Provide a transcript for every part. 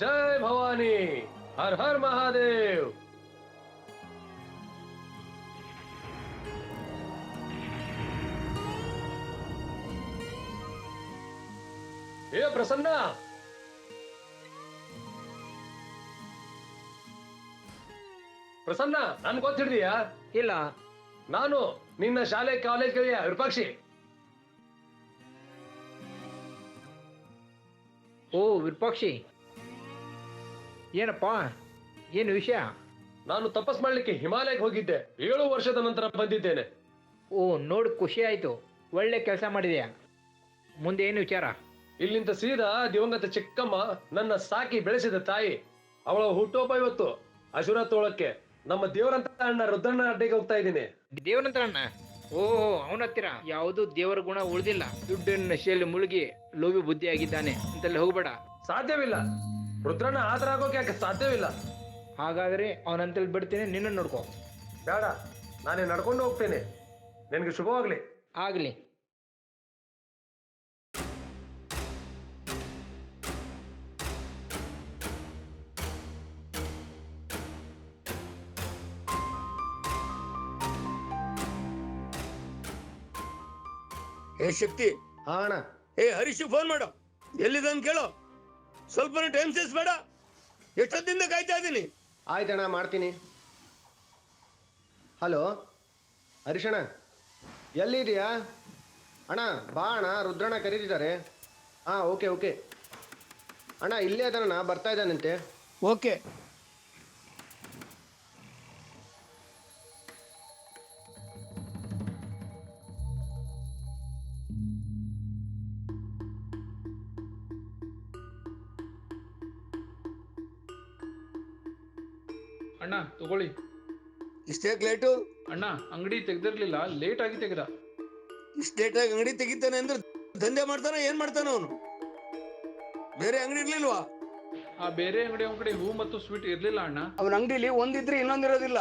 ಜೈ ಭವಾನಿ ಹರ್ ಹರ್ ಮಹಾದೇವ್ ಏ ಪ್ರಸನ್ನ ಪ್ರಸನ್ನ ನನ್ ಗೊತ್ತಿಡ್ದೀಯಾ ಇಲ್ಲ. ನಾನು ನಿನ್ನ ಶಾಲೆ ಕಾಲೇಜ್ ಗೆಳೆಯ ವಿರೂಪಾಕ್ಷಿ. ಓ ವಿರೂಪಾಕ್ಷಿ. ಏನಪ್ಪ? ಏನು ವಿಷಯ? ನಾನು ತಪಸ್ ಮಾಡ್ಲಿಕ್ಕೆ ಹಿಮಾಲಯಕ್ಕೆ ಹೋಗಿದ್ದೆ. ಏಳು ವರ್ಷದ ನಂತರ ಬಂದಿದ್ದೇನೆ. ಓ ನೋಡಿ ಖುಷಿ ಆಯಿತು. ಒಳ್ಳೆ ಕೆಲಸ ಮಾಡಿದ್ಯಾ? ಮುಂದೆ ಏನು ವಿಚಾರ? ಇಲ್ಲಿಂದ ಸೀದಾ ದಿವಂಗತ ಚಿಕ್ಕಮ್ಮ ನನ್ನ ಸಾಕಿ ಬೆಳೆಸಿದ ತಾಯಿ. ಅವಳ ಹುಟ್ಟೋಪ ಇವತ್ತು. ಅಶುರ ತೋಳಕ್ಕೆ ನಮ್ಮ ದೇವರಂತ ಅಣ್ಣ ರುದ್ರಣ್ಣ ಅಡ್ಡಿಗೆ ಹೋಗ್ತಾ ಇದ್ದೀನಿ. ದೇವರಂತ ಅಣ್ಣ? ಓಹೋ ಅವನ ಹತ್ತಿರ ಯಾವುದು ದೇವರ ಗುಣ ಉಳಿದಿಲ್ಲ. ದುಡ್ಡಿನ ನಶೆಯಲ್ಲಿ ಮುಳುಗಿ ಲೋಭಿ ಬುದ್ಧಿ ಆಗಿದ್ದಾನೆ ಅಂತಲ್ಲಿ ಹೋಗ್ಬೇಡ. ಸಾಧ್ಯವಿಲ್ಲ. ರುದ್ರಣ್ಣ ಆತರ ಆಗೋಕೆ ಯಾಕೆ ಸಾಧ್ಯವಿಲ್ಲ? ಹಾಗಾದ್ರೆ ಅವನಂತಲ್ಲಿ ಬಿಡ್ತೀನಿ ನಿನ್ನ ನೋಡ್ಕೋ. ಬೇಡ ನಾನೇ ನಡ್ಕೊಂಡು ಹೋಗ್ತೇನೆ. ನಿನಗೆ ಶುಭವಾಗ್ಲಿ. ಆಗ್ಲಿ. ಏ ಶಕ್ತಿ ಹಾ ಅಣ್ಣ. ಏ ಹರೀಶ್ ಫೋನ್ ಮಾಡು. ಅಂತ ಕೇಳು. ಸ್ವಲ್ಪ ಟೈಮ್ ಸೇಸ್ ಬೇಡ ಎಷ್ಟೊತ್ತಿಂದ ಕಾಯ್ತಾ ಇದ್ದೀನಿ? ಆಯ್ತಣ್ಣ ಮಾಡ್ತೀನಿ. ಹಲೋ ಹರೀಶಣ್ಣ ಎಲ್ಲಿದೆಯಾ ಅಣ್ಣ ಬಾ ಅಣ್ಣ ರುದ್ರಣ್ಣ ಕರೀತಿದ್ದಾರೆ. ಹಾಂ ಓಕೆ ಓಕೆ. ಅಣ್ಣ ಇಲ್ಲೇ ಅದಣ್ಣ ಬರ್ತಾ ಇದ್ದಾನಂತೆ. ಓಕೆ. ಅಣ್ಣ ತಗೊಳ್ಳಿ. ಇಷ್ಟೇ ಲೇಟು? ಅಣ್ಣ ಅಂಗಡಿ ತೆಗ್ದಿರ್ಲಿಲ್ಲ ಲೇಟ್ ಆಗಿ ತೆಗ್ದ. ಇಷ್ಟು ಆಗಿ ಅಂಗಡಿ ತೆಗಿತಾನೆ ಅಂದ್ರೆ ದಂಧೆ ಮಾಡ್ತಾನೆ ಏನ್ ಮಾಡ್ತಾನ ಅವನು? ಬೇರೆ ಅಂಗಡಿ ಇರ್ಲಿಲ್ವಾ? ಆ ಬೇರೆ ಅಂಗಡಿ ಅವನ ಕಡೆ ಹೂ ಮತ್ತು ಸ್ವೀಟ್ ಇರ್ಲಿಲ್ಲ ಅಣ್ಣ. ಅವನ ಅಂಗಡಿಲಿ ಒಂದಿದ್ರೆ ಇನ್ನೊಂದಿರೋದಿಲ್ಲ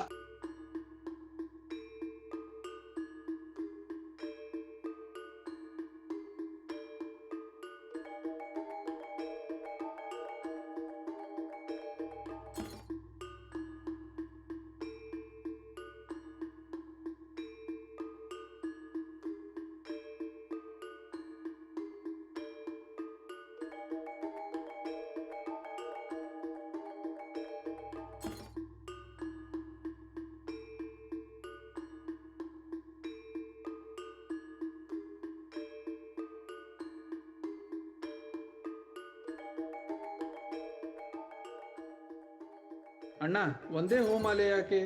ಅಣ್ಣ ಒಂದೇ ಹೂಮಾಲೆ ಯಾಕೆ?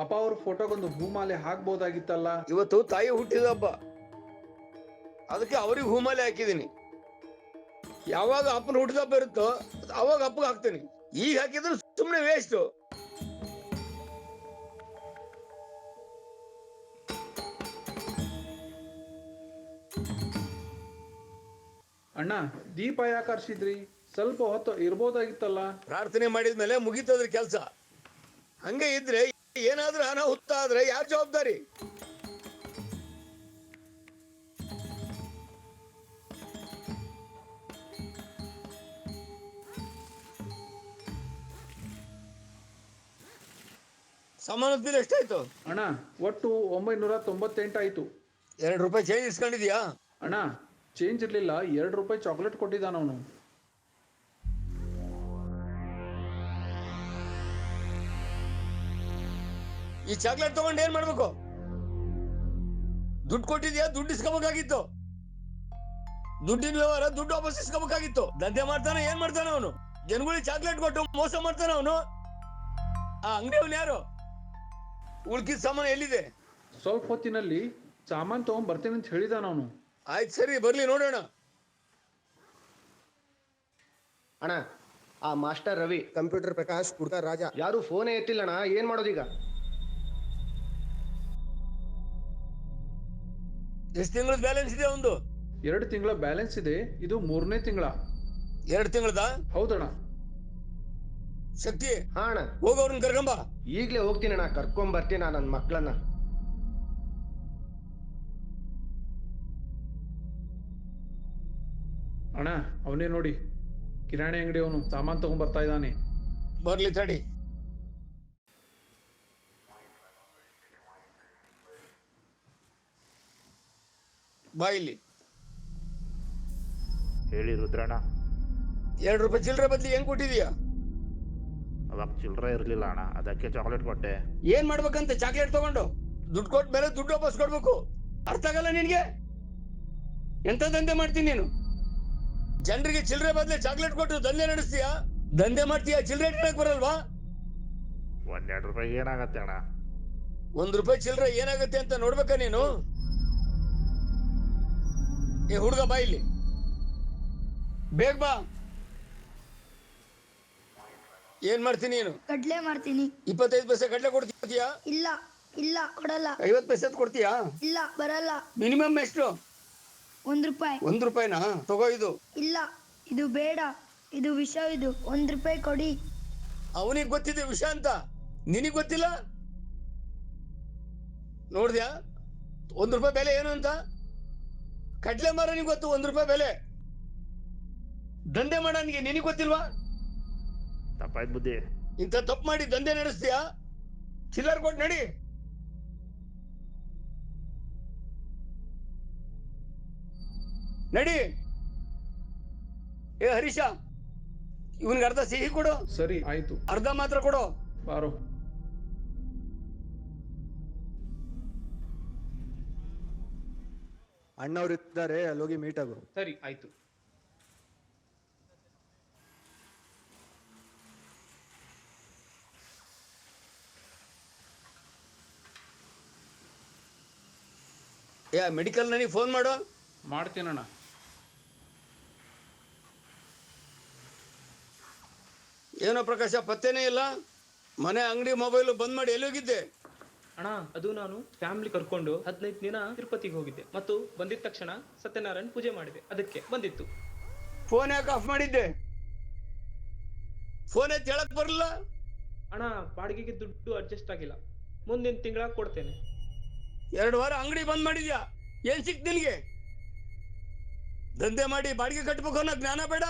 ಅಪ್ಪ ಅವ್ರ ಫೋಟೋಗೊಂದು ಹೂಮಾಲೆ ಹಾಕ್ಬೋದಾಗಿತ್ತಲ್ಲ? ಇವತ್ತು ತಾಯಿ ಹುಟ್ಟಿದ ಹಬ್ಬ. ಅದಕ್ಕೆ ಅವ್ರಿಗೆ ಹೂಮಾಲೆ ಹಾಕಿದೀನಿ ಯಾವಾಗ ಅಪ್ಪನ ಹುಟ್ಟಿದ ಹಬ್ಬ ಇರುತ್ತೋ ಅವಾಗ ಅಪ್ಪಗೆ ಹಾಕ್ತೀನಿ. ಈಗ ಹಾಕಿದ್ರೆ ಸುಮ್ಮನೆ ವೇಸ್ಟ್ ಅಣ್ಣ ದೀಪ ಯಾಕೆ ಹರ್ಸಿದ್ರಿ? ಸ್ವಲ್ಪ ಹೊತ್ತು ಇರ್ಬೋದಾಗಿತ್ತಲ್ಲ? ಪ್ರಾರ್ಥನೆ ಮಾಡಿದ್ಮೇಲೆ ಮುಗೀತದ್ರ ಕೆಲಸ. ಹಂಗೆ ಇದ್ರೆ ಏನಾದ್ರೂ ಅನಾಹುತ ಆದ್ರೆ ಯಾರ್ ಜವಾಬ್ದಾರಿ? ಸಾಮಾನು ಬಿಲ್ ಎಷ್ಟಾಯ್ತು? ಅಣ್ಣ ಒಟ್ಟು ಒಂಬೈನೂರ ತೊಂಬತ್ತೆಂಟಾಯ್ತು ಎರಡು ರೂಪಾಯಿ ಚೇಂಜ್ ಇಸ್ಕೊಂಡಿದ್ಯಾ? ಅಣ್ಣ ಚೇಂಜ್ ಇರ್ಲಿಲ್ಲ ಎರಡು ರೂಪಾಯಿ ಚಾಕ್ಲೇಟ್ ಕೊಟ್ಟಿದ್ದಾನ ಅವನು ಈ ಚಾಕ್ಲೇಟ್ ತಗೊಂಡು ಏನ್ ಮಾಡ್ಬೇಕು? ದುಡ್ಡು ಕೊಟ್ಟಿದ್ಯಾ? ದುಡ್ಡು ಇಸ್ಕೋಬೇಕಾಗಿತ್ತು. ದುಡ್ಡಿನ ವ್ಯವಹಾರ ದುಡ್ಡು ವಾಪಸ್ ಇಸ್ಕೋಬೇಕಾಗಿತ್ತು. ದಂಧೆ ಮಾಡ್ತಾನೆ ಏನ್ ಮಾಡ್ತಾನೆ ಅವನು? ಜನಗಳಿಗೆ ಚಾಕ್ಲೇಟ್ ಕೊಟ್ಟು ಮೋಸ ಮಾಡ್ತಾನೆ ಅವನು? ಆ ಅಂಗಡಿ ಯಾರು? ಉಳ್ಕಿದ ಸಾಮಾನು ಎಲ್ಲಿದೆ? ಸ್ವಲ್ಪ ಹೊತ್ತಿನಲ್ಲಿ ಸಾಮಾನು ತಗೊಂಡ್ ಬರ್ತೇನೆ ಅಂತ ಹೇಳಿದಾನ ಅವನು. ಆಯ್ತು ಸರಿ ಬರ್ಲಿ ನೋಡೋಣ. ಅಣ್ಣ ಆ ಮಾಸ್ಟರ್ ರವಿ ಕಂಪ್ಯೂಟರ್ ಪ್ರಕಾಶ್ ಕುಡ್ತಾ ರಾಜ. ಯಾರು ಫೋನೇ ಎತ್ತಿಲ್ಲಣ್ಣ ಏನು ಮಾಡೋದೀಗ? ಎಷ್ಟು ತಿಂಗಳ ಬ್ಯಾಲೆನ್ಸ್ ಇದೆ ಒಂದು ಎರಡು ತಿಂಗಳ ಬ್ಯಾಲೆನ್ಸ್ ಇದೆ ಇದು ಮೂರನೇ ತಿಂಗಳ. ಎರಡು ತಿಂಗಳದ? ಹೌದಣ್ಣ. ಶಕ್ತಿ ಹಾ ಅಣ್ಣ. ಹೋಗೋರ್ನ ಕರ್ಕೊಂಬ. ಈಗಲೇ ಹೋಗ್ತೀನಿ ಅಣ್ಣ ಕರ್ಕೊಂಬರ್ತೀನಿ ನನ್ನ ಮಕ್ಕಳನ್ನ ಅಣ್ಣ ಅವನೇ ನೋಡಿ. ಕಿರಾಣಿ ಅಂಗಡಿ ಅವನು ಸಾಮಾನು ತಗೊಂಡ್ ಬರ್ತಾ ಇದ್ದಾನೆ. ಬರ್ಲಿ ತಡಿ. ಬಾ ಇಲ್ಲಿ ಹೇಳಿ ರುದ್ರಣ್ಣ. ಎರಡು ರೂಪಾಯಿ ಚಿಲ್ಲರೆ ಬದ್ಲಿ ಹೆಂಗ್ ಕೊಟ್ಟಿದೀಯಾ? ಅವಾಗ ಚಿಲ್ಲರೆ ಇರಲಿಲ್ಲ ಅಣ್ಣ ಅದಕ್ಕೆ ಚಾಕ್ಲೇಟ್ ಕೊಟ್ಟೆ. ಏನ್ ಮಾಡ್ಬೇಕಂತ? ಚಾಕ್ಲೇಟ್ ತಗೊಂಡು. ದುಡ್ಡು ಕೊಟ್ಟ ಮೇಲೆ ದುಡ್ಡು ವಾಪಸ್ ಕೊಡ್ಬೇಕು. ಅರ್ಥ ಆಗಲ್ಲ ನಿನ್ಗೆ? ಎಂತ ದಂಧೆ ಮಾಡ್ತೀನಿ ನೀನು? ಜನರಿಗೆ ಚಿಲ್ಲರೆ ಬದಲು ಚಾಕ್ಲೇಟ್ ಕೊಟ್ಟು ದಂಧೆ ನಡೆಸ್ತೀಯಾ? ದಂಧೆ ಮಾಡ್ತೀಯಾ? ಚಿಲ್ಲರೆ ಇಡಕ್ ಬರಲ್ವಾ? ಒಂದೆರಡು ರೂಪಾಯಿ ಏನಾಗತ್ತೆ ಅಣ್ಣ? ಒಂದ್ ರೂಪಾಯಿ ಚಿಲ್ಲರೆ ಏನಾಗುತ್ತೆ ಅಂತ ನೋಡ್ಬೇಕಾ ನೀನು? ಏ ಹುಡುಗ ಬಾ ಇಲ್ಲಿ. ಬೇಗ ಬಾ. ಏನ್ ಮಾಡ್ತೀನಿ ನೀನು? ಕಡ್ಲೆ ಮಾಡ್ತೀನಿ. ಇಪ್ಪತ್ತೈದು ಪೈಸೆ ಕಡ್ಲೆ ಕೊಡ್ತೀಯಾ? ಇಲ್ಲ ಇಲ್ಲ ಕೊಡಲ್ಲ. ಐವತ್ತು ಪೈಸೆ ಕೊಡ್ತೀಯಾ? ಇಲ್ಲ ಬರಲ್ಲ. ಮಿನಿಮಮ್ ಎಷ್ಟು? ಒಂದ್ ರೂಪಾಯಿ. ಒಂದ್ ರೂಪಾಯಿನಾ? ತಗೋ ಇದು. ಇಲ್ಲ ಇದು ಬೇಡ. ಇದು ವಿಷ ಇದು. ಒಂದ್ ರೂಪಾಯಿ ಕೊಡಿ. ಅವನಿಗೆ ಗೊತ್ತಿದೆ ವಿಷ ಅಂತ. ನಿನಗ್ ಗೊತ್ತಿಲ್ಲ? ನೋಡ್ದ್ಯಾ? ಒಂದ್ ರೂಪಾಯಿ ಬೆಲೆ ಏನು ಅಂತ? ಕಡ್ಲೆ ಮಾರನಿಗೆ ಗೊತ್ತು? ಒಂದ್ ರೂಪಾಯಿ ಬೆಲೆ. ದಂಧೆ ಮಾಡೋನಿಗೆ ನಿನಗೆ ಗೊತ್ತಿಲ್ವಾ? ತಪ್ಪಾಯ್ತು ಬುದ್ಧಿ. ಇಂಥ ತಪ್ಪು ಮಾಡಿ ದಂಧೆ ನಡೆಸ್ತೀಯಾ? ಚಿಲ್ಲರ್ ಕೊಟ್ಟು ನಡಿ. ನಡಿ. ಏ ಹರೀಶ ಇವನ್ಗೆ ಅರ್ಧ ಸಿಹಿ ಕೊಡು. ಸರಿ ಆಯ್ತು. ಅರ್ಧ ಮಾತ್ರ ಕೊಡು. ಬಾರೋ. ಅಣ್ಣವ್ರು ಅಲ್ಲಿ ಹೋಗಿ ಮೀಟ್ ಆಗು. ಸರಿ ಆಯ್ತು. ಏ ಮೆಡಿಕಲ್ ನನಗೆ ಫೋನ್ ಮಾಡು. ಮಾಡ್ತೀನಣ್ಣ. ಏನೋ ಪ್ರಕಾಶ ಪತ್ತೇನೇ ಇಲ್ಲ. ಮನೆ ಅಂಗಡಿ ಮೊಬೈಲ್ ಬಂದ್ ಮಾಡಿ ಎಲ್ಲಿ ಹೋಗಿದ್ದೆ? ಅಣ್ಣ ಅದು ನಾನು ಫ್ಯಾಮಿಲಿ ಕರ್ಕೊಂಡು ಹದಿನೈದು ದಿನ ತಿರುಪತಿಗೆ ಹೋಗಿದ್ದೆ. ಮತ್ತು ಬಂದಿದ ತಕ್ಷಣ ಸತ್ಯನಾರಾಯಣ ಪೂಜೆ ಮಾಡಿದೆ. ಅದಕ್ಕೆ ಬಂದಿತ್ತು. ಫೋನ್ ಯಾಕೆ ಆಫ್ ಮಾಡಿದ್ದೆ? ಫೋನ್ ಎತ್ತಿ ಹೇಳಕ್ ಬರಲ್ಲ ಅಣ್ಣ ಬಾಡಿಗೆಗೆ ದುಡ್ಡು ಅಡ್ಜಸ್ಟ್ ಆಗಿಲ್ಲ. ಮುಂದಿನ ತಿಂಗಳ ಕೊಡ್ತೇನೆ. ಎರಡು ವಾರ ಅಂಗಡಿ ಬಂದ್ ಮಾಡಿದ್ಯಾ? ಏನ್ ಸಿಕ್ ನಿನ್ಗೆ? ದಂಧೆ ಮಾಡಿ ಬಾಡಿಗೆ ಕಟ್ಬೇಕು ಅನ್ನೋ ಜ್ಞಾನ ಬೇಡ.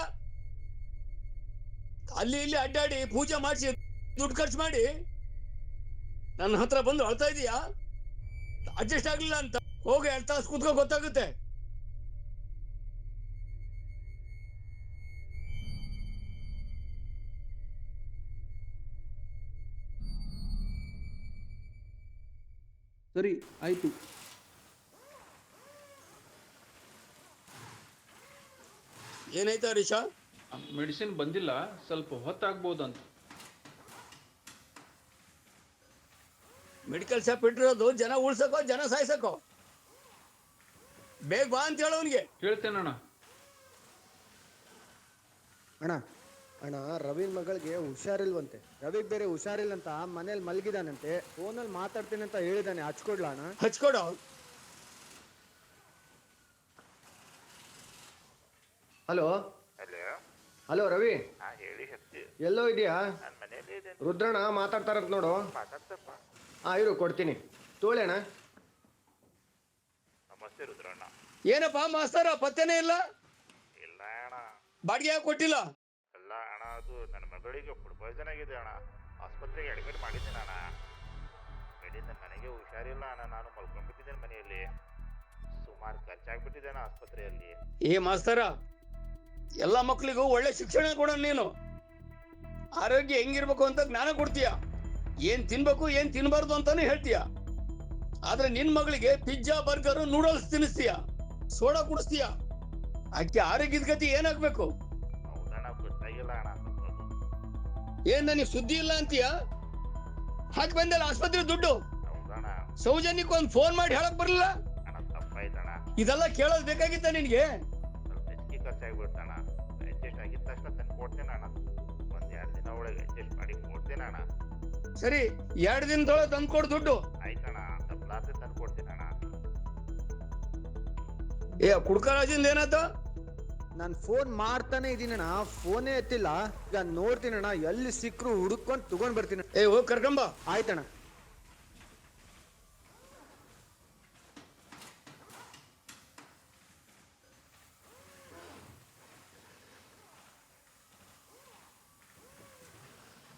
ಅಲ್ಲಿ ಇಲ್ಲಿ ಅಡ್ಡಾಡಿ ಪೂಜೆ ಮಾಡಿಸಿ ದುಡ್ಡು ಖರ್ಚು ಮಾಡಿ ನನ್ನ ಹತ್ರ ಬಂದು ಅಳ್ತಾ ಇದೀಯಾ? ಅಡ್ಜಸ್ಟ್ ಆಗ್ಲಿಲ್ಲ ಅಂತ. ಹೋಗಿ ಎರಡು ತಾಸು ಕೂತ್ಕೋ ಗೊತ್ತಾಗುತ್ತೆ. ಸರಿ ಆಯ್ತು. ಏನಾಯ್ತಾ ಹರೀಶಾ? ಮೆಡಿಸಿನ್ ಬಂದಿಲ್ಲ ಸ್ವಲ್ಪ ಹೊತ್ತಾಗ್ಬೋದಂತ. ಅಂತ ಮೆಡಿಕಲ್ ಶಾಪ್ ಇಟ್ಟಿರೋದು ಜನ ಉಳ್ಸಕೋ ಜನ ಸಾಯ್ಸಕೋ ಬೇಗ ಬಾ ಅಂತ ಹೇಳೋನ್ಗೆ ಹೇಳ್ತೇನೆ ಅಣ್ಣ. ಅಣ್ಣ ರವಿನ್ ಮಗಳಿಗೆ ಹುಷಾರಿಲ್ವಂತೆ. ರವಿ ಬೇರೆ ಹುಷಾರಿಲ್ಲಂತ ಮನೇಲಿ ಮಲಗಿದಾನಂತೆ. ಫೋನಲ್ಲಿ ಮಾತಾಡ್ತೀನಿ ಅಂತ ಹೇಳಿದಾನೆ. ಹಚ್ಕೊಡ್ಲಾ ಅಣ್ಣ? ಹಚ್ಕೊಡು. ಹಲೋ? ಹಲೋ? ರವಿ? ಹಾ ಹೇಳಿ ಶಕ್ತಿ ಎಲ್ಲೋ ಇದೆಯಾ? ರುದ್ರಣ್ಣ ಮಾತಾಡ್ತಾರಂತ ನೋಡು. ಮಾತಾಡ್ತಪ್ಪ ಹಾ ಇರು ಕೊಡ್ತೀನಿ. ತೋಳೆಣ. ನಮಸ್ತೆ ರುದ್ರಣ್ಣ ಏನಪ್ಪ ಮಾಸ್ತರ ಪತ್ತೆನೇ ಇಲ್ಲ? ಇಲ್ಲ ಅಣ್ಣ. ಬಾಡಿಗೆ ಯಾಕೆ ಕೊಟ್ಟಿಲ್ಲ? ಅಲ್ಲ ಅಣ್ಣ ಅದು ನನ್ನ ಮಗಳಿಗೆ ಫುಡ್ ಪಾಯ್ಸನ್ ಆಗಿದೆ ಅಣ್ಣ. ಆಸ್ಪತ್ರೆಗೆ ಅಡ್ಮಿಟ್ ಮಾಡಿದ್ದೀನಿ ಅಣ್ಣ. ಬೆಳಿ ನನಗೆ ಹುಷಾರಿಲ್ಲ ಅಣ್ಣ. ನಾನು ಮಲ್ಕೊಂಡ್ಬಿಟ್ಟಿದ್ದೇನೆ ಮನೆಯಲ್ಲಿ. ಸುಮಾರು ಖರ್ಚಾಗ್ಬಿಟ್ಟಿದ್ದೇನೆ ಆಸ್ಪತ್ರೆಯಲ್ಲಿ. ಏ ಮಾಸ್ತರ ಎಲ್ಲ ಮಕ್ಕಳಿಗೂ ಒಳ್ಳೆ ಶಿಕ್ಷಣ ಕೊಡೋಣ ನೀನು. ಆರೋಗ್ಯ ಹೆಂಗಿರ್ಬೇಕು ಅಂತ ಜ್ಞಾನ ಕೊಡ್ತೀಯ? ಏನ್ ತಿನ್ಬೇಕು ಏನ್ ತಿನ್ಬಾರ್ದು ಅಂತಾನೆ ಹೇಳ್ತೀಯ. ಆದ್ರೆ ನಿನ್ ಮಗಳಿಗೆ ಪಿಜ್ಜಾ ಬರ್ಗರ್ ನೂಡಲ್ಸ್ ತಿನ್ನಿಸ್ತೀಯ ಸೋಡಾ ಕುಡಿಸ್ತೀಯ. ಆಕೆ ಆರೋಗ್ಯದ ಗತಿ ಏನಾಗ್ಬೇಕು? ಏನ್ ನನಗೆ ಸುದ್ದಿ ಇಲ್ಲ ಅಂತೀಯ? ಹಾಕಿ ಬಂದಲ್ಲ ಆಸ್ಪತ್ರೆ ದುಡ್ಡು. ಸೌಜನ್ಯಕ್ಕೆ ಒಂದ್ ಫೋನ್ ಮಾಡಿ ಹೇಳಕ್ ಬರಲಿಲ್ಲ? ಇದೆಲ್ಲ ಕೇಳೋದ್ ಬೇಕಾಗಿತ್ತ ನಿನ್ಗೆ? ಅಡ್ಜಸ್ಟ್ ಒಳಗೆ ಅಡ್ಜಸ್ಟ್ ಮಾಡಿ ಕೊಡ್ತೇನೆ ಅಣ್ಣ. ಸರಿ ಎರಡು ದಿನದೊಳಗೆ ತಂದ್ಕೊಡು ದುಡ್ಡು. ಆಯ್ತಣ್ಣ ತಪ್ಪಲಾರ್ದೆ ತಂದು ಕೊಡ್ತೀನಿ ಅಣ್ಣ. ಏ ಕುಡ್ಕರಾಜಿಂದ ಏನಾಯ್ತು? ನಾನು ಫೋನ್ ಮಾಡ್ತಾನೆ ಇದ್ದೀನಣ್ಣ ಫೋನೇ ಎತ್ತಿಲ್ಲ. ಈಗ ನೋಡ್ತೀನಣ್ಣ ಎಲ್ಲಿ ಸಿಕ್ಕರು ಹುಡುಕೊಂಡು ತಗೊಂಡ್ ಬರ್ತೀನಿ ಏ ಹೋಗಿ ಕರ್ಕೊಂಬ ಆಯ್ತಣ್ಣ.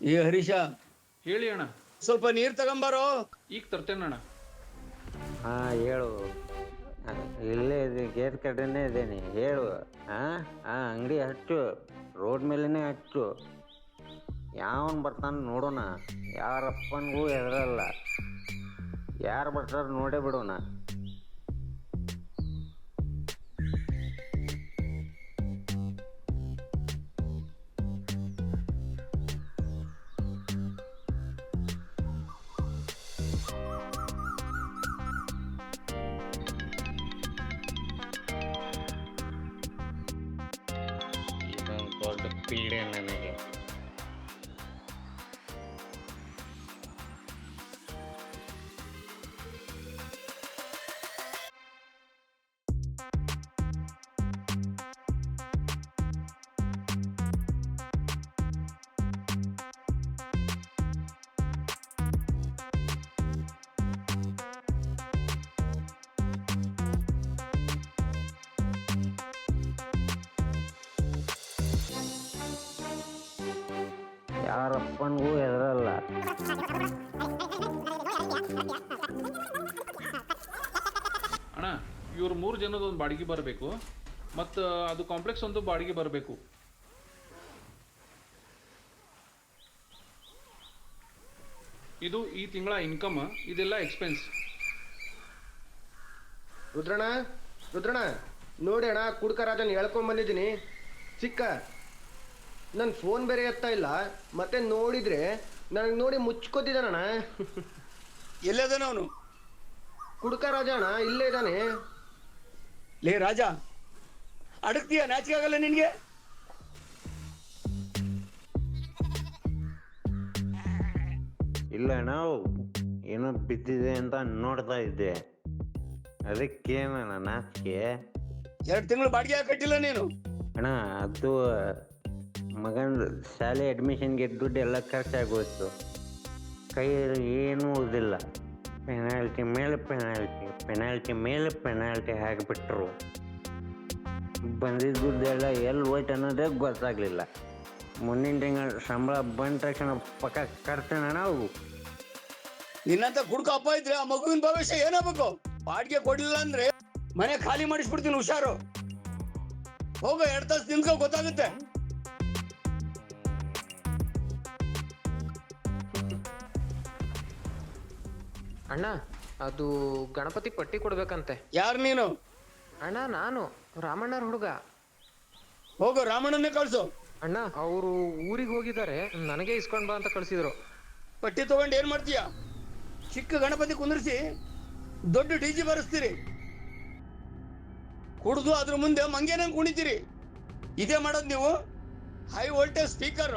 ಏ ಹರೀಶ. ಹೇಳಿ ಅಣ್ಣ. ಸ್ವಲ್ಪ ನೀರ್ ತಗೊಂಬಾರೋ. ಈಗ ತರ್ತೇನೆ ಅಣ್ಣ. ಹಾ ಹೇಳು. ಆ, ಇಲ್ಲೇ ಇದೆ ಗೇಟ್ ಕಡೆನೇ ಇದ್ದೇನೆ. ಹೇಳು. ಹಾ ಆ ಅಂಗಡಿ ಹಚ್ಚು. ರೋಡ್ ಮೇಲೇನೆ ಹಚ್ಚು. ಯಾವನ್ ಬರ್ತಾನ ನೋಡೋಣ. ಯಾರಪ್ಪನಿಗೂ ಹೆದರಲ್ಲ. ಯಾರು ಬರ್ತಾರ ನೋಡೇ ಬಿಡೋಣ. ಯಾರಪ್ಪನಿಗೂ ಹೆದರಲ್ಲ. ಅಣ್ಣ ಇವ್ರ ಮೂರು ಜನದ ಒಂದು ಬಾಡಿಗೆ ಬರಬೇಕು ಮತ್ತು ಅದು ಕಾಂಪ್ಲೆಕ್ಸ್ ಒಂದು ಬಾಡಿಗೆ ಬರಬೇಕು. ಇದು ಈ ತಿಂಗಳ ಇನ್ಕಮ್ ಇದೆಲ್ಲ ಎಕ್ಸ್ಪೆನ್ಸ್ ರುದ್ರಣ ರುದ್ರಣ ನೋಡಿ ಅಣ್ಣ ಕುಡ್ಕ ರಾಜನ್ ಹೇಳ್ಕೊಂಡ್ ಬಂದಿದ್ದೀನಿ ಸಿಕ್ಕ. ನನ್ನ ಫೋನ್ ಬೇರೆ ಎತ್ತಾ ಇಲ್ಲ. ಮತ್ತೆ ನೋಡಿದ್ರೆ ನನಗೆ ನೋಡಿ ಮುಚ್ಕೋತಿದ್ದಾನಣ್ಣ ಎಲ್ಲದಾನ ಅವನು? ಕುಡ್ಕ ರಾಜ ಅಣ್ಣ ಇಲ್ಲೇ ಇದ್ದಾನೆ. ಲೇ ರಾಜ ಅಡಗ್ತೀಯ? ನಾಚಿಕೆ ಆಗಲ್ಲ ನಿನ್ಗೆ? ಇಲ್ಲ ನಾವು ಏನೋ ಬಿದ್ದಿದೆ ಅಂತ ನೋಡ್ತಾ ಇದ್ದೆ. ಅದಕ್ಕೇನಣ್ಣ ನಾಚಿಕೆ? ಎರಡು ತಿಂಗಳು ಬಾಡಿಗೆ ಕಟ್ಟಿಲ್ಲ ನೀನು? ಅಣ್ಣ ಅದು ಮಗನ ಶಾಲೆ ಅಡ್ಮಿಷನ್ಗೆ ದುಡ್ಡು ಎಲ್ಲ ಖರ್ಚಾಗೋಯ್ತು. ಕೈಯಲ್ಲಿ ಏನೂ ಉಳಿದಿಲ್ಲ ಪೆನಾಲ್ಟಿ ಮೇಲೆ ಪೆನಾಲ್ಟಿ ಪೆನಾಲ್ಟಿ ಮೇಲೆ ಪೆನಾಲ್ಟಿ ಹಾಕಿಬಿಟ್ರು. ಬಂದಿದ್ದ ದುಡ್ಡೆಲ್ಲ ಎಲ್ಲಿ ಹೋಯ್ತು ಅನ್ನೋದೇ ಗೊತ್ತಾಗಲಿಲ್ಲ. ಮುಂದಿನ ತಿಂಗಳು ಸಂಬಳ ಬಂದ ತಕ್ಷಣ ಪಕ್ಕ ಕಟ್ತೇನೆ ನಾವು. ನಿನ್ನಂತ ಕುಡ್ಕ ಅಪ್ಪ ಇದ್ರೆ ಆ ಮಗುವಿನ ಭವಿಷ್ಯ ಏನಾಗಬೇಕು ಬಾಡಿಗೆ ಕೊಡ್ಲಿಲ್ಲ ಅಂದ್ರೆ ಮನೆ ಖಾಲಿ ಮಾಡಿಸ್ಬಿಡ್ತೀನಿ ಹುಷಾರು. ಹೋಗೋ, ಎರಡು ತಾಸು ನಿಂತ್ಕೊ, ಗೊತ್ತಾಗುತ್ತೆ. ಅಣ್ಣ ಅದು ಗಣಪತಿ ಪಟ್ಟಿ ಕೊಡ್ಬೇಕಂತೆ. ಯಾರು ನೀನು? ಅಣ್ಣ ನಾನು ರಾಮಣ್ಣರ ಹುಡುಗ. ಹೋಗೋ ರಾಮಣ್ಣನ್ನೇ ಕಳ್ಸು. ಅಣ್ಣ ಅವರು ಊರಿಗೆ ಹೋಗಿದ್ದಾರೆ ನನಗೆ ಇಸ್ಕೊಂಡ್ ಬಾ ಅಂತ ಕಳ್ಸಿದ್ರು. ಪಟ್ಟಿ ತಗೊಂಡು ಏನ್ ಮಾಡ್ತೀಯ? ಚಿಕ್ಕ ಗಣಪತಿ ಕುಂದ್ರಿಸಿ ದೊಡ್ಡ ಡಿ ಜಿ ಬರೆಸ್ತೀರಿ. ಕುಡ್ದು ಅದ್ರ ಮುಂದೆ ಮಂಗೇನಂಗೆ ಕುಣಿತೀರಿ. ಇದೇ ಮಾಡೋದು ನೀವು? High voltage speaker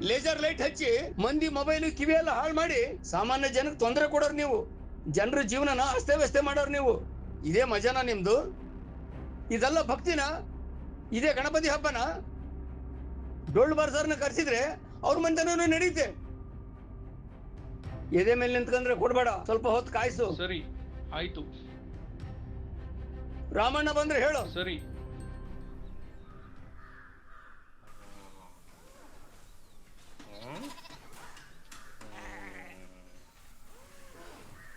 laser light ಹಚ್ಚಿ ಮಂದಿ ಮೊಬೈಲ್ ಕಿವಿ ಎಲ್ಲ ಹಾಳು ಮಾಡಿ ಸಾಮಾನ್ಯ ಜನಕ್ಕೆ ತೊಂದರೆ ಕೊಡೋರು ನೀವು. ಜನರ ಜೀವನನ ಅಸ್ತವ್ಯಸ್ತ ಮಾಡೋರು ನೀವು. ಇದೇ ಮಜಾನ ನಿಮ್ದು? ಇದೆಲ್ಲ ಭಕ್ತಿನ? ಇದೇ ಗಣಪತಿ ಹಬ್ಬನ? ಡೊಳ್ಳು ಬಾರ್ಸರ್ನ ಕರೆಸಿದ್ರೆ ಅವ್ರ ಮಂತನೂ ನಡೀತೆ. ಎದೆ ಮೇಲೆ ನಿಂತ್ಕೊಂಡ್ರೆ ಕೊಡ್ಬೇಡ ಸ್ವಲ್ಪ ಹೊತ್ತು ಕಾಯಿಸು. ಸರಿ ಆಯ್ತು. ರಾಮಣ್ಣ ಬಂದ್ರೆ ಹೇಳು. ಸರಿ.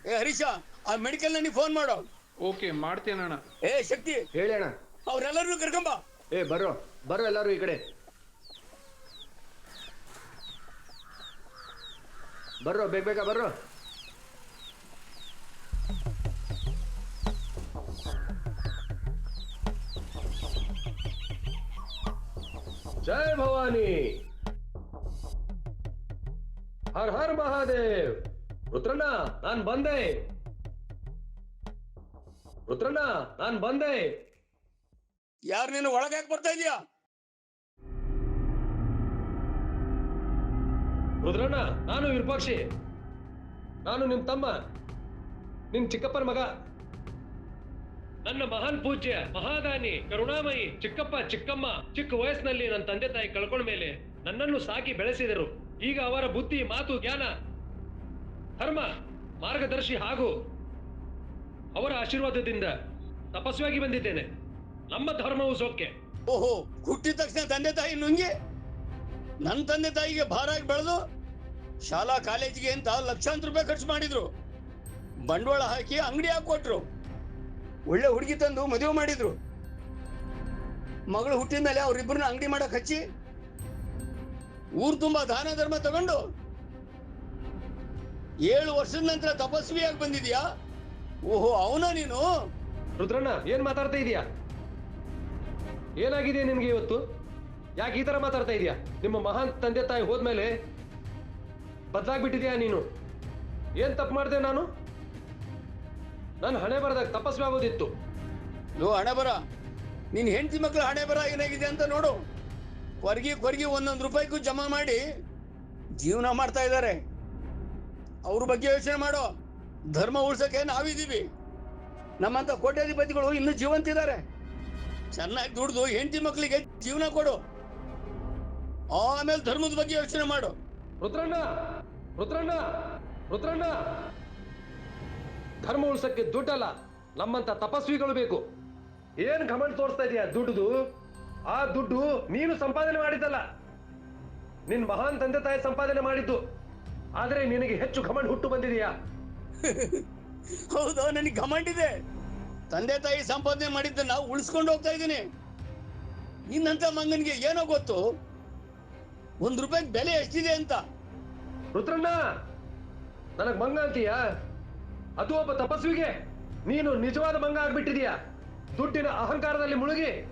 ಏ ಹರೀಶ ಆ ಮೆಡಿಕಲ್ ನನಗೆ ಫೋನ್ ಮಾಡು. ಓಕೆ ಮಾಡ್ತೇನೆ ಅಣ್ಣ. ಏ ಶಕ್ತಿ. ಹೇಳಿ ಅಣ್ಣ. ಅವ್ರೆಲ್ಲರೂ ಕರ್ಕೊಂಬ. ಏ ಬರೋ. ಬರೋ ಎಲ್ಲರೂ ಈ ಕಡೆ. ಬರ್ರೋ ಬೇಗ ಬೇಗ ಬರ್ರೋ ಜೈ ಭವಾನಿ. ಹರ್ ಹರ್ ಮಹಾದೇವ್. ರುದ್ರಣ್ಣ ನಾನ್ ಬಂದೆ. ರುದ್ರಣ್ಣ ನಾನ್ ಬಂದೆ. ಯಾರು ನೀನು ಒಳಗೆ ಯಾಕೆ ಬರ್ತಾ ಇದೀಯಾ? ರುದ್ರಣ್ಣ ನಾನು ವಿರೂಪಾಕ್ಷಿ. ನಾನು ನಿಮ್ ತಮ್ಮ. ನಿನ್ ಚಿಕ್ಕಪ್ಪನ ಮಗ. ನನ್ನ ಮಹಾನ್ ಪೂಜ್ಯ ಮಹಾದಾನಿ ಕರುಣಾಮಯಿ ಚಿಕ್ಕಪ್ಪ ಚಿಕ್ಕಮ್ಮ ಚಿಕ್ಕ ವಯಸ್ಸಿನಲ್ಲಿ ನನ್ನ ತಂದೆ ತಾಯಿ ಕಳ್ಕೊಂಡ ಮೇಲೆ ನನ್ನನ್ನು ಸಾಕಿ ಬೆಳೆಸಿದರು. ಈಗ ಅವರ ಬುದ್ಧಿ ಮಾತು ಜ್ಞಾನ ಧರ್ಮ, ಮಾರ್ಗದರ್ಶಿ ಹಾಗೂ ಅವರ ಆಶೀರ್ವಾದದಿಂದ ತಪಸ್ವಿಯಾಗಿ ಬಂದಿದ್ದೇನೆ. ನಮ್ಮ ಧರ್ಮವು ಸೋಕೆ ಓಹೋ, ಹುಟ್ಟಿದ ತಕ್ಷಣ ತಂದೆ ತಾಯಿ ನುಂಗಿ ನನ್ನ ತಂದೆ ತಾಯಿಗೆ ಭಾರ ಆಗಿ ಬೆಳೆದು ಶಾಲಾ ಕಾಲೇಜಿಗೆ ಅಂತ ಲಕ್ಷಾಂತರ ರೂಪಾಯಿ ಖರ್ಚು ಮಾಡಿದ್ರು. ಬಂಡವಾಳ ಹಾಕಿ ಅಂಗಡಿ ಹಾಕೊಟ್ರು ಒಳ್ಳೆ ಹುಡುಗಿ ತಂದು ಮದುವೆ ಮಾಡಿದ್ರು. ಮಗಳು ಹುಟ್ಟಿದ ಮೇಲೆ ಅವರಿಬ್ಬರನ್ನ ಅಂಗಡಿ ಮಾಡಕ್ ಹಚ್ಚಿ ಊರ್ ತುಂಬಾ ದಾನ ಧರ್ಮ ತಗೊಂಡು ಏಳು ವರ್ಷದ ನಂತರ ತಪಸ್ವಿಯಾಗಿ ಬಂದಿದ್ಯಾ? ಓಹೋ ಅವನ ನೀನು? ರುದ್ರಣ್ಣ ಏನ್ ಮಾತಾಡ್ತಾ ಇದೀಯಾ? ಏನಾಗಿದೆ ನಿನ್ಗೆ ಇವತ್ತು? ಯಾಕೆ ಈ ತರ ಮಾತಾಡ್ತಾ ಇದೀಯಾ? ನಿಮ್ಮ ಮಹಾನ್ ತಂದೆ ತಾಯಿ ಹೋದ್ಮೇಲೆ ಬದಲಾಗ್ಬಿಟ್ಟಿದ್ಯಾ ನೀನು? ಏನ್ ತಪ್ಪು ಮಾಡಿದೆ ನಾನು? ನನ್ನ ಹಣೆ ಬರದಾಗ ತಪಸ್ವಿ ಆಗೋದಿತ್ತು. ಲೋ ಹಣೆ ಬರ. ನಿನ್ ಹೆಂಡತಿ ಮಕ್ಕಳು ಹಣೆ ಬರ ಏನಾಗಿದೆ ಅಂತ ನೋಡು. ಕೊರ್ಗಿ ಕೊರ್ಗಿ ಒಂದೊಂದು ರೂಪಾಯಿಗೂ ಜಮಾ ಮಾಡಿ ಜೀವನ ಮಾಡ್ತಾ ಇದ್ದಾರೆ. ಅವ್ರ ಬಗ್ಗೆ ಯೋಚನೆ ಮಾಡೋ ಧರ್ಮ ಉಳ್ಸಕ್ಕೆ ನಾವಿದ್ದೀವಿ. ನಮ್ಮಂತ ಕೋಟ್ಯಾಧಿಪತಿಗಳು ಇನ್ನೂ ಜೀವಂತಿದ್ದಾರೆ ಚೆನ್ನಾಗಿ ದುಡ್ದು ಹೆಂಡತಿ ಮಕ್ಕಳಿಗೆ ಜೀವನ ಕೊಡು. ಆಮೇಲೆ ಧರ್ಮದ ಬಗ್ಗೆ ಯೋಚನೆ ಮಾಡು. ರುದ್ರಣ್ಣ ರುದ್ರಣ್ಣ ರುದ್ರಣ್ಣ. ಧರ್ಮ ಉಳ್ಸಕ್ಕೆ ದುಡ್ಡಲ್ಲ, ನಮ್ಮಂತ ತಪಸ್ವಿಗಳು ಬೇಕು. ಏನ್ ಘಮಂಡ್ ತೋರಿಸ್ತಾ ಇದೀಯ ದುಡ್ಡು? ಆ ದುಡ್ಡು ನೀನು ಸಂಪಾದನೆ ಮಾಡಿದ್ದಲ್ಲ. ನಿನ್ ಮಹಾನ್ ತಂದೆ ತಾಯಿ ಸಂಪಾದನೆ ಮಾಡಿದ್ದು. ಆದ್ರೆ ನಿನಗೆ ಹೆಚ್ಚು ಘಮಂಡ್ ಹುಟ್ಟು ಬಂದಿದೆಯಾ? ಹೌದು ನನಗೆ ಗಮಂಡಿದೆ ತಂದೆ ತಾಯಿ ಸಂಪಾದನೆ ನಾವು ಉಳಿಸ್ಕೊಂಡು ಹೋಗ್ತಾ ಇದ್ದೀನಿ. ನಿನ್ನಂತ ಮಂಗನಿಗೆ ಏನೋ ಗೊತ್ತು? ಒಂದ್ ರೂಪಾಯಿ ಬೆಲೆ ಎಷ್ಟಿದೆ ಅಂತ? ರುದ್ರಣ್ಣ ನನಗ್ ಮಂಗ ಅಂತೀಯ? ಅದು ಒಬ್ಬ ತಪಸ್ವಿಗೆ. ನೀನು ನಿಜವಾದ ಮಂಗ ಆಗ್ಬಿಟ್ಟಿದೀಯ? ದುಡ್ಡಿನ ಅಹಂಕಾರದಲ್ಲಿ ಮುಳುಗಿ.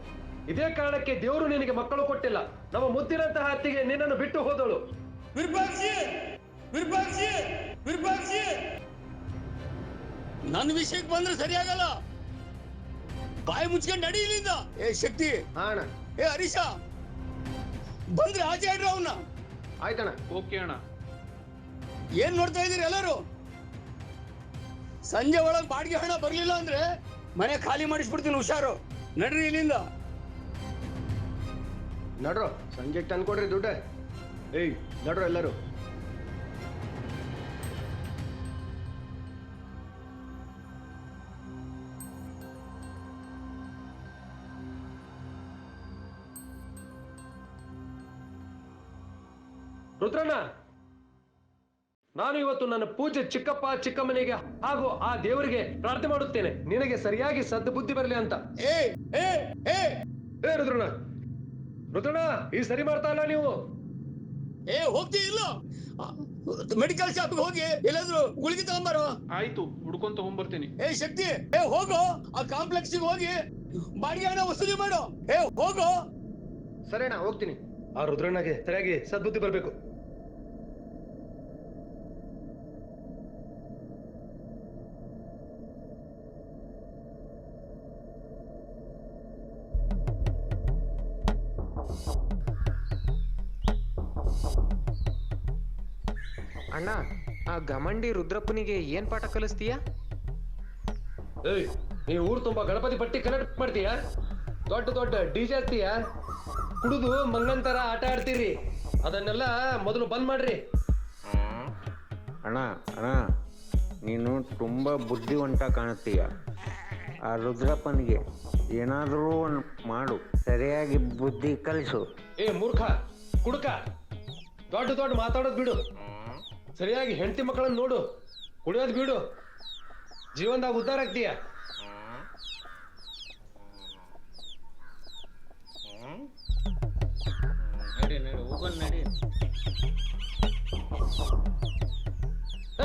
ಇದೇ ಕಾರಣಕ್ಕೆ ದೇವರು ನಿನಗೆ ಮಕ್ಕಳು ಕೊಟ್ಟಿಲ್ಲ. ನಮ್ಮ ಮುದ್ದಿನಂತಹ ಹತ್ತಿಗೆ ನಿನ್ನನ್ನು ಬಿಟ್ಟು ಹೋದಳು. ವಿರೂಪಾಕ್ಷಿ! ವಿರೂಪಾಕ್ಷಿ ವಿರೂಪಾಕ್ಷಿ ನನ್ನ ವಿಷಯಕ್ಕೆ ಬಂದ್ರೆ ಸರಿಯಾಗಲ್ಲ. ಬಾಯಿ ಮುಚ್ಕೊಂಡು ನಡಿ ಇಲ್ಲಿಂದ. ಏ ಶಕ್ತಿ. ಹಾ ಅಣ್ಣ. ಏ ಹರೀಶ. ಬಂದ್ರೆ ಆಚೆ ಇಡ್ರ ಅವನ್ನ ಆಯ್ತಣ್ಣ. ಓಕೆ ಅಣ್ಣ. ಏನ್ ನೋಡ್ತಾ ಇದೀರಿ ಎಲ್ಲರೂ? ಸಂಜೆ ಒಳಗ್ ಬಾಡಿಗೆ ಹಣ ಬರ್ಲಿಲ್ಲ ಅಂದ್ರೆ ಮನೆ ಖಾಲಿ ಮಾಡಿಸ್ಬಿಡ್ತೀನಿ ಹುಷಾರು. ನಡ್ರಿ ಇಲ್ಲಿಂದ. ನಡ್ರೋ ಸಂಜೆ ತಂದ್ಕೊಡ್ರಿ ದುಡ್ಡೆ. ಏಯ್ ನಡ್ರೋ ಎಲ್ಲರೂ. ರುದ್ರಣ್ಣ ನಾನು ಇವತ್ತು ನನ್ನ ಪೂಜೆ ಚಿಕ್ಕಪ್ಪ ಚಿಕ್ಕಮ್ಮನಿಗೆ ಹಾಗೂ ಆ ದೇವರಿಗೆ ಪ್ರಾರ್ಥನೆ ಮಾಡುತ್ತೇನೆ. ನಿನಗೆ ಸರಿಯಾಗಿ ಸದ್ದು ಬುದ್ಧಿ ಬರಲಿ ಅಂತ. ಏ ಏ ಏ. ಏ ರುದ್ರಣ್ಣ ರುದ್ರಣ್ಣ ಈ ಸರಿ ಮಾಡ್ತಾ ಇಲ್ಲ ನೀವು. ಏ ಹೋಗ್ತಿ ಇಲ್ಲ? ಮೆಡಿಕಲ್ ಶಾಪ್ಗೆ ಹೋಗಿ ಎಲ್ಲಾದ್ರೂ ಗುಳಿಗೆ ತಗೊಂಬಾರೋ? ಆಯ್ತು ಹುಡ್ಕೊಂಡ್ ಹೋಗ್ಬರ್ತೀನಿ ಏ ಶಕ್ತಿ ಏ ಹೋಗೋ. ಆ ಕಾಂಪ್ಲೆಕ್ಸ್ ಹೋಗಿ ಬಾಡಿಗೆ ಹಣ ವಸೂಲಿ ಮಾಡು. ಏ ಹೋಗು. ಸರಿ ಅಣ್ಣ ಹೋಗ್ತೀನಿ. ಆ ರುದ್ರಣ್ಣಗೆ ಸರಿಯಾಗಿ ಸದ್ಬುದ್ಧಿ ಬರಬೇಕು. ಆ ಗಮಂಡಿ ರುದ್ರಪ್ಪನಿಗೆ ಏನ್ ಪಾಠ ಕಲಿಸ್ತೀಯ? ಏಯ್ ನೀ ಊರು ತುಂಬಾ ಗಣಪತಿ ಪಟ್ಟಿ ಕನೆಕ್ಟ್ ಮಾಡ್ತೀಯಾ? ದೊಡ್ಡ ದೊಡ್ಡ ಡಿಜೆ ಹಚ್ತೀಯಾ ಕುಡಿದು ಮಂಗಂತರ ಆಟ ಆಡ್ತೀರಿ. ಅದನ್ನೆಲ್ಲ ಮೊದಲು ಬಂದ್ ಮಾಡ್ರಿ. ಅಣ್ಣ ಅಣ್ಣ ನೀನು ತುಂಬಾ ಬುದ್ಧಿವಂತ ಕಾಣುತ್ತೀಯ. ಆ ರುದ್ರಪ್ಪನಿಗೆ ಏನಾದರೂ ಒಂದು ಮಾಡು. ಸರಿಯಾಗಿ ಬುದ್ಧಿ ಕಲಿಸು. ಏ ಮೂರ್ಖ ಕುಡುಕ. ದೊಡ್ಡ ದೊಡ್ಡ ಮಾತಾಡೋದ್ ಬಿಡು. ಸರಿಯಾಗಿ ಹೆಂಡತಿ ಮಕ್ಕಳನ್ನ ನೋಡು. ಕುಡಿಯೋದು ಬಿಡು. ಜೀವನದಾಗ ಉದ್ಧಾರ ಆಗ್ತೀಯ. ನಡಿ ನಡಿ ಹೋಗೋಣ ನಡಿ.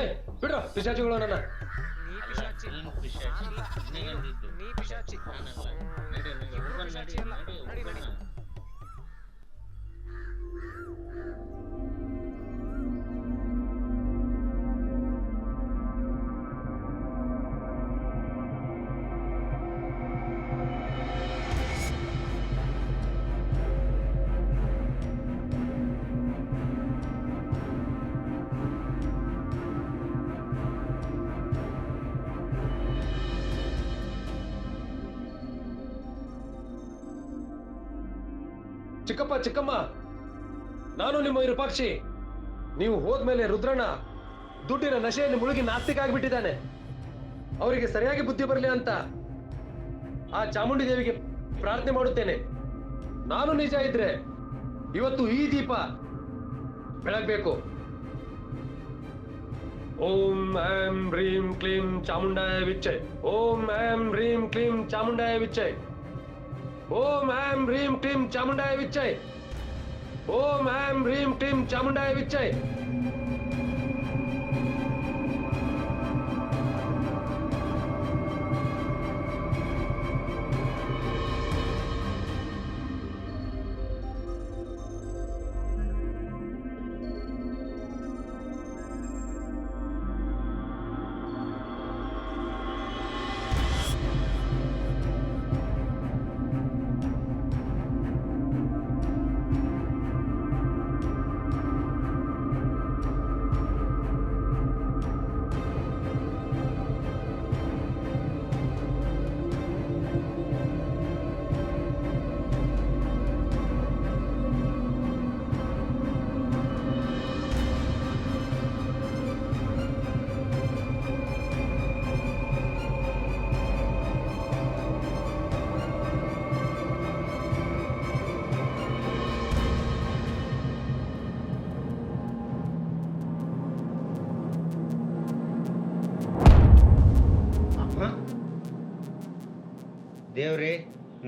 ಏಯ್ ಬಿಡ್ರ ಪಿಶಾಚಿಗಳು ನನ್ನ. ನೀ ಪಿಶಾಚಿ. ನೀ ಪಿಶಾಚಿ. ಪಿಶಾಚಿ ಅಲ್ಲ. ನಡಿ ನಡಿ. ಚಿಕ್ಕಪ್ಪ ಚಿಕ್ಕಮ್ಮ ನಾನು ನಿಮ್ಮ ವಿರೂಪಾಕ್ಷಿ ನೀವು ಹೋದ್ಮೇಲೆ ರುದ್ರಣ್ಣ ದುಡ್ಡಿನ ನಶೆಯಲ್ಲಿ ಮುಳುಗಿ ನಾಸ್ತಿಕ ಆಗಿಬಿಟ್ಟಿದ್ದಾನೆ ಅವರಿಗೆ ಸರಿಯಾಗಿ ಬುದ್ಧಿ ಬರಲಿ ಅಂತ ಆ ಚಾಮುಂಡಿ ದೇವಿಗೆ ಪ್ರಾರ್ಥನೆ ಮಾಡುತ್ತೇನೆ ನಾನು ನಿಜ ಇದ್ರೆ ಇವತ್ತು ಈ ದೀಪ ಬೆಳಗ್ಬೇಕು ಓಂ ಆಂ ಹ್ರೀಂ ಕ್ಲೀಂ ಚಾಮುಂಡಾಯ ವಿಚ್ಚೆ ಓಂ ಆಂ ಹ್ರೀಂ ಕ್ಲೀಂ ಚಾಮುಂಡಾಯ ವಿಚ್ಚೈ ಓಂ ಐಂ ಹ್ರೀಂ ಕ್ಲೀಂ ಚಾಮುಂಡಾಯ ವಿಚ್ಚೈ ಓಂ ಐಂ ಹ್ರೀಂ ಕ್ಲೀಂ ಚಾಮುಂಡಾಯ ವಿಚ್ಚೈ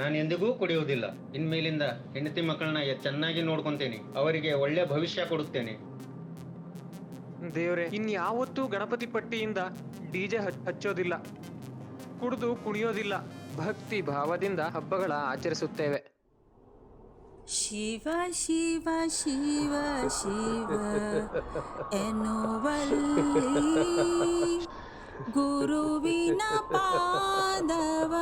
ನಾನು ಎಂದಿಗೂ ಕುಡಿಯುವುದಿಲ್ಲ. ಇನ್ಮೇಲಿಂದ ಹೆಂಡತಿ ಮಕ್ಕಳನ್ನ ಚೆನ್ನಾಗಿ ನೋಡ್ಕೊಂತೇನೆ. ಅವರಿಗೆ ಒಳ್ಳೆ ಭವಿಷ್ಯ ಕೊಡುತ್ತೇನೆ. ದೇವ್ರೆ ಇನ್ಯಾವತ್ತೂ ಗಣಪತಿ ಪಟ್ಟಿಯಿಂದ ಡಿಜೆ ಹಚ್ಚೋದಿಲ್ಲ. ಕುಡಿದು ಕುಣಿಯೋದಿಲ್ಲ. ಭಕ್ತಿ ಭಾವದಿಂದ ಹಬ್ಬಗಳ ಆಚರಿಸುತ್ತೇವೆ. ಶಿವ ಶಿವ ಶಿವ ಶಿವ ಎನ್ನುವಲ್ಲಿ ಗುರುವಿನ ಪಾದವ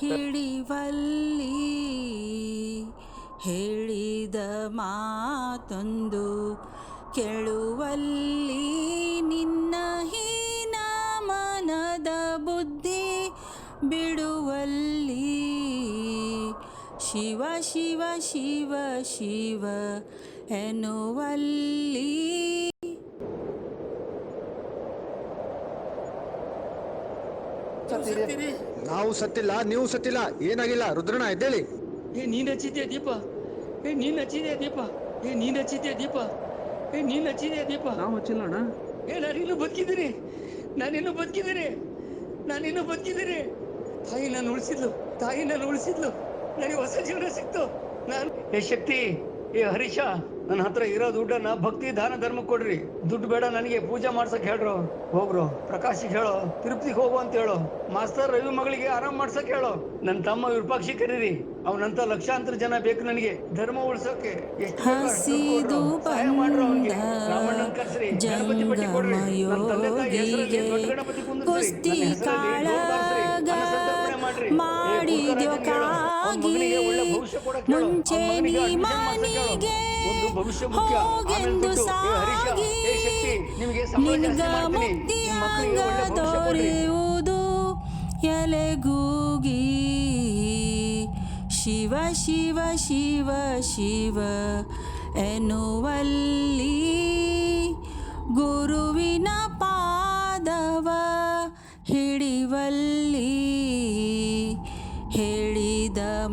ಹಿಡಿವಲ್ಲಿ ಹೇಳಿದ ಮಾತೊಂದು ಕೆಳುವಲ್ಲಿ ನಿನ್ನ ಹೀನ ಮನದ ಬುದ್ಧಿ ಬಿಡುವಲ್ಲಿ ಶಿವ ಶಿವ ಶಿವ ಶಿವ ಎನ್ನುವಲ್ಲಿ ನಾವು ಸತ್ತಿಲ್ಲ ನೀವು ಸತ್ತಿಲ್ಲ ಏನಾಗಿಲ್ಲ? ರುದ್ರಣ ಎದ್ದೇಳಿ. ಏ ನೀನ್ ಹಚ್ಚಿದ್ಯಾ ದೀಪ? ಏ ನೀನ್ ಹಚ್ಚಿದ್ಯಾ ದೀಪ? ಏ ನೀನ್ ಹಚ್ಚಿದ್ಯಾ ದೀಪ? ಏ ನೀನ್ ಹಚ್ಚಿದ್ಯಾ ದೀಪ? ನಾವು ಹಚ್ಚಿಲ್ಲ ಅಣ್ಣ. ಏ ನಾನಿನ್ನು ಬದುಕಿದ್ದೀನಿ. ನಾನಿನ್ನು ಬದುಕಿದ್ದೀನಿ. ನಾನಿನ್ನು ಬದುಕಿದ್ದೀನಿ. ತಾಯಿ ನಾನು ಉಳಿಸಿದ್ಲು. ತಾಯಿ ನಾನು ಉಳಿಸಿದ್ಲು. ನನಗೆ ಹೊಸ ಜೀವನ ಸಿಕ್ತು. ನಾನು ಏ ಶಕ್ತಿ. ಏ ಹರೀಶ. ನನ್ನ ಹತ್ರ ಇರೋ ದುಡ್ಡನ್ನ ಭಕ್ತಿ ದಾನ ಧರ್ಮ ಕೊಡ್ರಿ. ದುಡ್ಡು ಬೇಡ ನನಗೆ ಪೂಜೆ ಮಾಡ್ಸಕ್ ಹೇಳ್ರು. ಹೋಗ್ರು. ಪ್ರಕಾಶಿಗೆ ಹೇಳೋ ತಿರುಪತಿಗೆ ಹೋಗು ಅಂತ ಹೇಳೋ. ಮಾಸ್ತರ್ ರವಿ ಮಗಳಿಗೆ ಆರಾಮ್ ಮಾಡ್ಸಕ್ ಹೇಳೋ. ನನ್ನ ತಮ್ಮ ವಿರೂಪಾಕ್ಷಿ ಕರೀರಿ. ಅವನಂತ ಲಕ್ಷಾಂತರ ಜನ ಬೇಕು ನನಗೆ. ಧರ್ಮ ಉಳ್ಸೋಕೆ ಎಷ್ಟು ಮಾಡ್ರು ಅವ್ನಿಗೆ. ಕರ್ಸ್ರಿ. ಗಣಪತಿ ಪಟ್ಟಿ ಕೊಡ್ರಿ. ನನ್ನ ತಂದೆ ತಾಯಿ ಹೆಸರಲ್ಲಿ ದೊಡ್ಡ ಗಣಪತಿ ಮಾಡ್ರಿ. ಮಾಡಿದ್ಯೋ ಅವ್ನ್ ಮುಂಚೆ ಮನೆಗೆ ಹೋಗೆಂದು ಸಾಗಿ ನಿನ್ಗ ಮುಕ್ತಿಯಾಗ ದೊರೆಯುವುದು ಎಲೆಗೂಗಿ. ಶಿವ ಶಿವ ಶಿವ ಶಿವ ಎನ್ನುವಲ್ಲಿ ಗುರುವಿನ ಪಾದವ.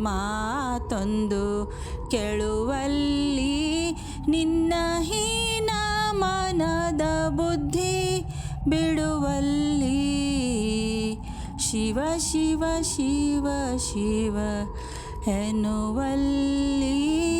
ಮಾತೊಂದು ಕೆಳುವಲ್ಲಿ ನಿನ್ನ ಹೀನ ಮನದ ಬುದ್ಧಿ ಬಿಡುವಲ್ಲಿ. ಶಿವ ಶಿವ ಶಿವ ಶಿವ ಎನ್ನುವಲ್ಲಿ